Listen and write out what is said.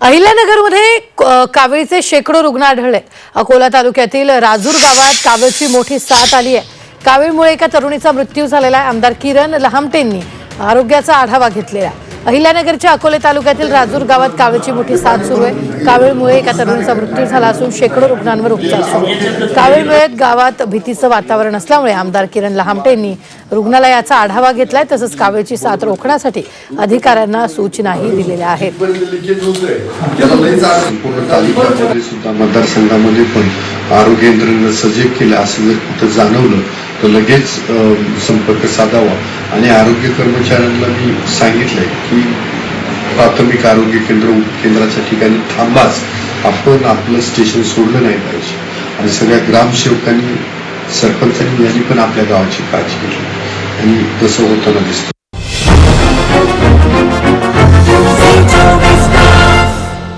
अहिल्यानगरमध्ये क- कावीळचे शेकडो रुग्ण आढळले. अकोला तालुक्यातील राजूर गावात कावीळची मोठी साथ आली आहे. कावीळमुळे एका तरुणीचा मृत्यू झालेला आहे. आमदार किरण लहामटेंनी आरोग्याचा आढावा घेतलेला आहे. अहिल्यानगरच्या अकोले तालुक्यातील राजूर गावात कावळीची मोठी साथ सुरू आहे. कावेळमुळे एका तरुणाचा मृत्यू झाला असून शेकडो रुग्णांवर उपचार सुरू. आहेत. गावात भीतीचं वातावरण असल्यामुळे आमदार किरण लहामटेंनी रुग्णालयाचा आढावा घेतलाय तसंच कावळीची साथ रोखण्यासाठी अधिकाऱ्यांना सूचनाही दिलेल्या आहेत. मतदारसंघामध्ये पण आरोग्य यंत्रणेनं सजग केलं असं जर कुठं जाणवलं तर लगेच संपर्क साधावा. आणि आरोग्य कर्मचाऱ्यांना मी सांगितलंय की प्राथमिक आरोग्य केंद्र उपकेंद्राच्या ठिकाणी थांबाच. आपण आपलं स्टेशन सोडलं नाही पाहिजे. आणि सगळ्या ग्रामसेवकांनी सरपंचांनी यांनी पण आपल्या गावाची काळजी घेतली. आणि तसं होताना दिसतं.